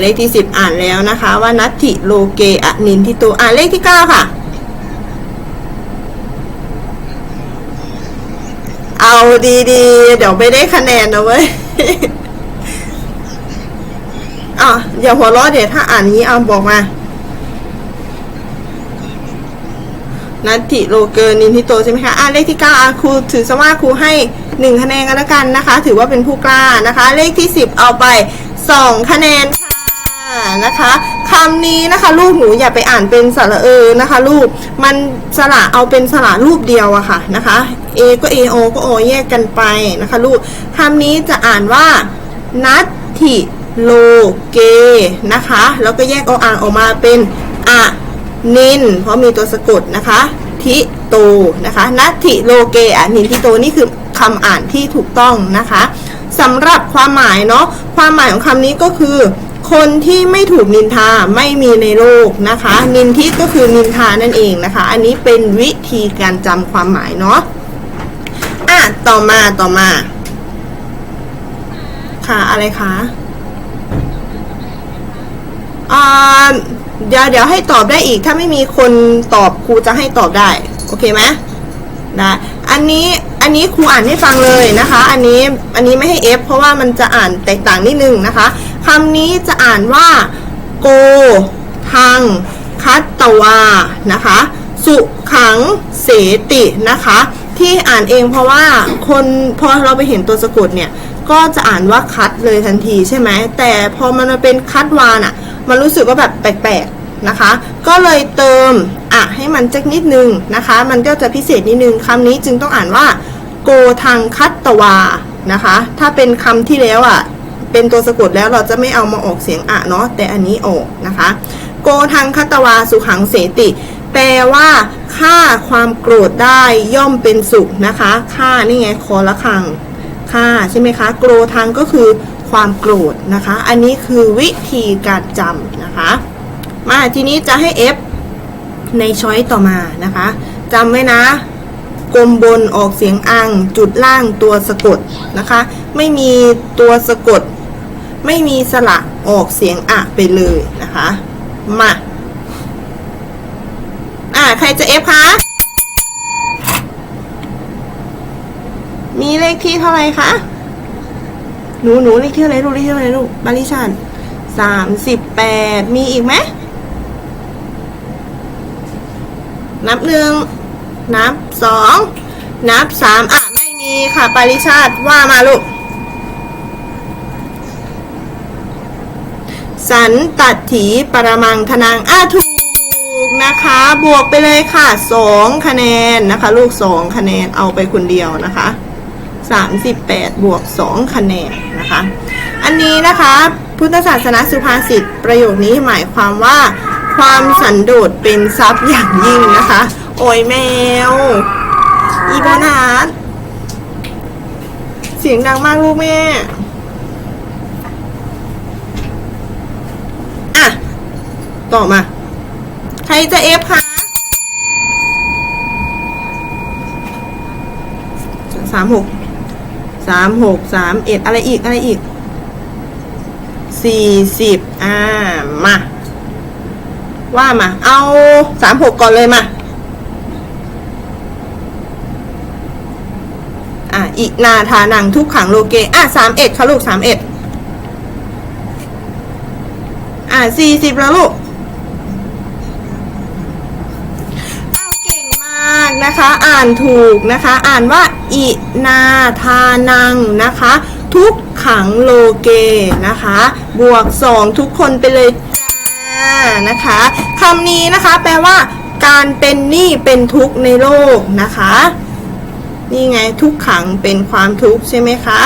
เลขที่สิบอ่านแล้วนะคะ ว่านัตถิโลเกอะนินทิโตอ่านเลขที่เก้าค่ะ เอาดีๆ เดี๋ยวไม่ได้คะแนนนะเว้ยอะอย่าหัวเราะเดี๋ยวถ้าอ่านนี้เอาบอกมานัตถิโลเกอร์นินทิโตใช่ไหมคะอะเลขที่เก้าอะครูถือซะว่าครูให้หนึ่งคะแนนกันแล้วกันนะคะ ถือว่าเป็นผู้กล้านะคะ เลขที่สิบเอาไปสองคะแนน นะคะคำนี้นะคะ ลูกหนูอย่าไปอ่านเป็นสระเออนะคะ ลูกมันสระเอาเป็นสระรูปเดียวอะค่ะนะคะ A ก็ A O ก็ O แยกกันไปนะคะ ลูกคำนี้จะอ่านว่านัตถิโลเกนะคะ แล้วก็แยกเอาอ่างออกมาเป็นอะนิน เพราะมีตัวสะกดนะคะ ทิโตนะคะนัตถิโลเกอะนินทิโตนี่คือคำอ่านที่ถูกต้องนะคะสำหรับความหมายเนาะความหมายของคำนี้ก็คือ คนที่ไม่ถูกนินทาไม่มีในโลกนะคะ นินทิก็คือนินทานั่นเองนะคะ อันนี้เป็นวิธีการจำความหมายเนาะอะต่อมาต่อมา ค่ะอะไรคะอ่าเดี๋ยวเดี๋ยวให้ตอบได้อีก ถ้าไม่มีคนตอบครูจะให้ตอบได้ โอเคไหมได้อันนี้อันนี้ครูอ่านให้ฟังเลยนะคะ อันนี้อันนี้ไม่ให้เอฟเพราะว่ามันจะอ่านแตกต่างนิดนึงนะคะ คำนี้จะอ่านว่า โก ทัง คัตตวา นะคะ สุขังเสตินะคะ ที่อ่านเองเพราะว่าคนพอเราไปเห็นตัวสะกดเนี่ย ก็จะอ่านว่าคัดเลยทันทีใช่ไหม แต่พอมันมาเป็นคัดวาน่ะมันรู้สึกว่าแบบแปลกๆนะคะ ก็เลยเติมอะให้มันจักนิดนึงนะคะ มันก็จะพิเศษนิดนึงคำนี้จึงต้องอ่านว่า โกทังคัตตวานะคะ ถ้าเป็นคำที่แล้วอะ เป็นตัวสะกดแล้วเราจะไม่เอามาออกเสียงอะเนาะแต่อันนี้ออกนะคะ โกทังคัตตวาสุขังเสติ แปลว่าฆ่าความโกรธได้ย่อมเป็นสุขนะคะฆ่านี่ไงคอละคังฆ่าใช่ไหมคะโกรทังก็คือความโกรธนะคะ อันนี้คือวิธีการจำนะคะ มาทีนี้จะให้ F ในช้อยต่อมานะคะจำไว้นะกลมบนออกเสียงอัง จุดล่างตัวสะกดนะคะ ไม่มีตัวสะกด ไม่มีสระออกเสียงอะไปเลยนะคะ มา อ่าใครจะ F คะ มีเลขที่เท่าไหร่คะ หนูหนูเลขที่เท่าไรลูกเลขที่เท่าไรลูกบาริชันสามสิบแปดมีอีกไหม นับหนึ่ง นับสอง นับสามอะ ไม่มีค่ะ ปริชาติว่ามาลูก สันตัดถีปรมังธนังอะถูกนะคะ บวกไปเลยค่ะสองคะแนนนะคะ ลูกสองคะแนนเอาไปคนเดียวนะคะสามสิบแปดบวกสองคะแนนนะคะ อันนี้นะคะ พุทธศาสนาสุภาษิตประโยคนี้หมายความว่า ความสันโดษเป็นทรัพย์อย่างยิ่งนะคะ โอ้ยแมว อีโบนาสเสียงดังมากลูกแม่ อะ ต่อ มา ใครจะเอฟคะสามหกสามหกสามเอ็ดอะไรอีกอะไรอีกสี่สิบอ่า มา ว่ามา เอาสามหกก่อนเลยมา อะอินาทานังทุกขังโลเก อะสามเอ็ดค่ะลูกสามเอ็ดอะสี่สิบแล้วลูก อ้าวเก่งมา กนะคะ อ่านถูกนะคะ อ่านว่า อินาทานังนะคะ ทุกขังโลเกนะคะ บวกสองทุกคนไปเลยจ้านะคะคำนี้นะคะแปลว่า การเป็นหนี้เป็นทุกข์ในโลกนะคะ นี่ไงทุกขังเป็นความทุกข์ใช่ไหมคะ